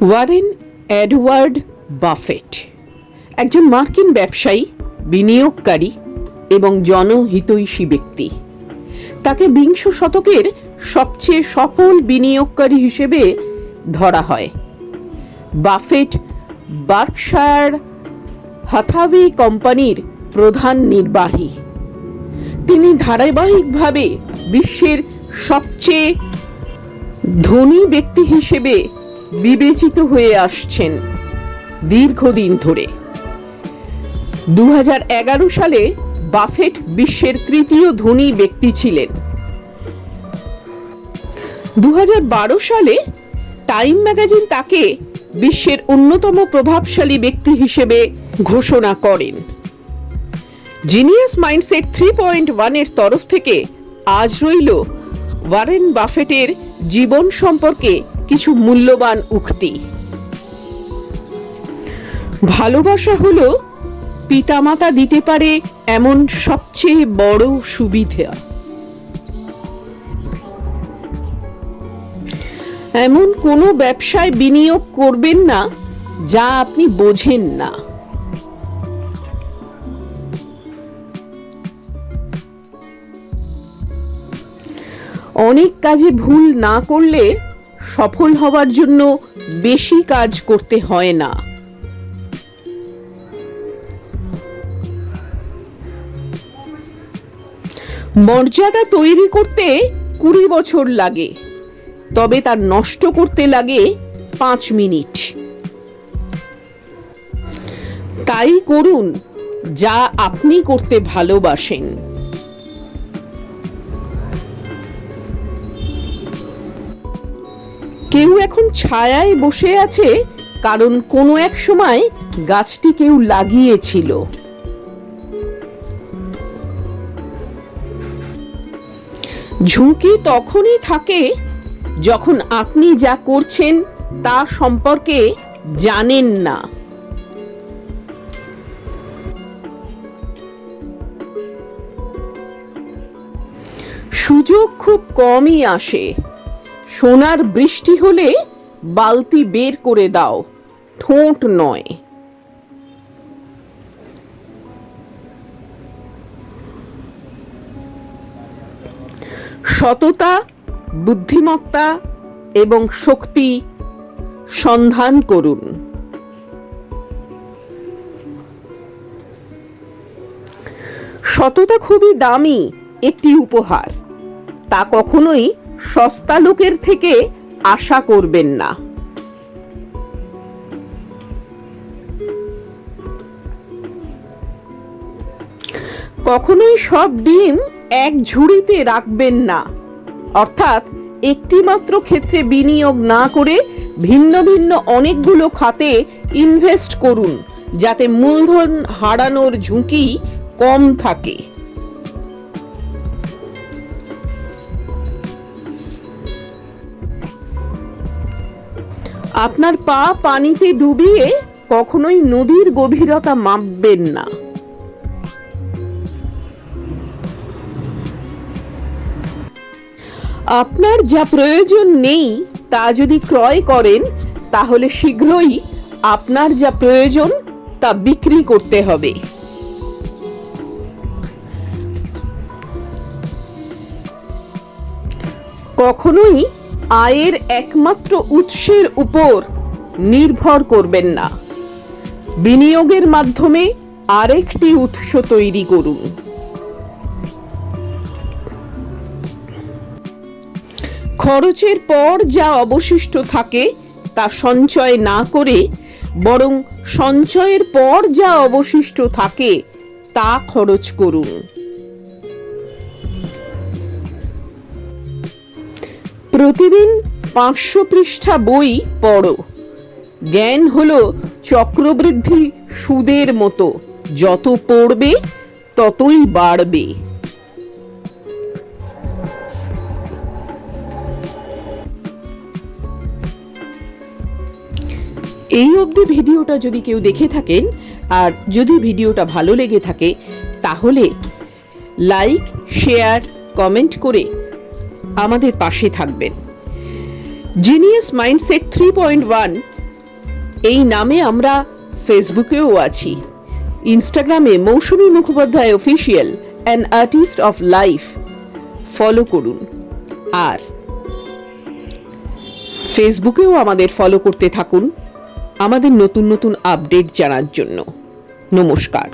Warren Edward buffet, একজন মার্কিন ব্যবসায়ী, বিনিয়োগকারী এবং জনহিতৈষী ব্যক্তি। তাকে বিংশ শতকের সবচেয়ে সফল বিনিয়োগকারী হিসেবে ধরা হয়। বাফেট বার্কশায়ার হাথাভি কোম্পানির প্রধান নির্বাহী। তিনি ধারাবাহিকভাবে বিশ্বের সবচেয়ে ধনী ব্যক্তি হিসেবে বিবেচিত হয়ে আসছেন দীর্ঘদিন ধরে। দু হাজার এগারো সালে বাফেট বিশ্বের তৃতীয় ধনী ব্যক্তি ছিলেন। দু হাজার বারো সালে টাইম ম্যাগাজিন তাকে বিশ্বের অন্যতম প্রভাবশালী ব্যক্তি হিসেবে ঘোষণা করেন। জিনিয়াস মাইন্ডসেট থ্রি পয়েন্ট ওয়ানের তরফ থেকে আজ রইল ওয়ারেন বাফেটের জীবন সম্পর্কে কিছু মূল্যবান উক্তি। ভালোবাসা হলো পিতামাতা দিতে পারে এমন সবচেয়ে বড় সুবিধা। এমন কোনো ব্যবসায় বিনিয়োগ করবেন না যা আপনি বোঝেন না। অনেক কাজে ভুল না করলে সফল হওয়ার জন্য বেশি কাজ করতে হয় না। মর্যাদা তৈরি করতে কুড়ি বছর লাগে, তবে তার নষ্ট করতে লাগে পাঁচ মিনিট। তাই করুন যা আপনি করতে ভালোবাসেন। কেউ এখন ছায়ায় বসে আছে, কারণ কোনো এক সময় গাছটি কেউ লাগিয়েছিল। ঝুঁকি তখনই থাকে যখন আপনি যা করছেন তা সম্পর্কে জানেন না। সুযোগ খুব কমই আসে। সোনার বৃষ্টি হলে বালতি বের করে দাও। ঠোঁট নয়। সততা, বুদ্ধিমত্তা এবং শক্তি সন্ধান করুন। সততা খুবই দামি একটি উপহার। তা কখনোই সস্তা লোকের থেকে আশা করবেন না। কখনোই সব ডিম এক ঝুড়িতে রাখবেন না। অর্থাৎ একটি মাত্র ক্ষেত্রে বিনিয়োগ না করে ভিন্ন ভিন্ন অনেকগুলো খাতে ইনভেস্ট করুন, যাতে মূলধন হারানোর ঝুঁকি কম থাকে। আপনার পা পানিতে ডুবিয়ে কখনোই নদীর গভীরতা মাপবেন না। আপনার যা প্রয়োজন নেই তা যদি ক্রয় করেন, তাহলে শীঘ্রই আপনার যা প্রয়োজন তা বিক্রি করতে হবে। কখনোই আয়ের একমাত্র উৎসের উপর নির্ভর করবেন না। বিনিয়োগের মাধ্যমে আরেকটি উৎস তৈরি করুন। খরচের পর যা অবশিষ্ট থাকে তা সঞ্চয় না করে, বরং সঞ্চয়ের পর যা অবশিষ্ট থাকে তা খরচ করুন। প্রতিদিন পাঁচশো পৃষ্ঠা বই পড়ো। জ্ঞান হলো চক্রবৃদ্ধি সুদের মতো। যত পড়বে, ততই বাড়বে। এই অবধি ভিডিওটা যদি কেউ দেখে থাকেন, আর যদি ভিডিওটা ভালো লেগে থাকে, তাহলে লাইক, শেয়ার, কমেন্ট করে আমাদের পাশে থাকবেন। Genius mindset three point one এই নামে আমরা ফেসবুকেও আছি। ইনস্টাগ্রামে Moushumi Mukhopadhyay official an artist of life follow করুন। আর ফেসবুকেও আমাদের ফলো করতে থাকুন। আমাদের নতুন নতুন আপডেট জানার জন্য। নমস্কার।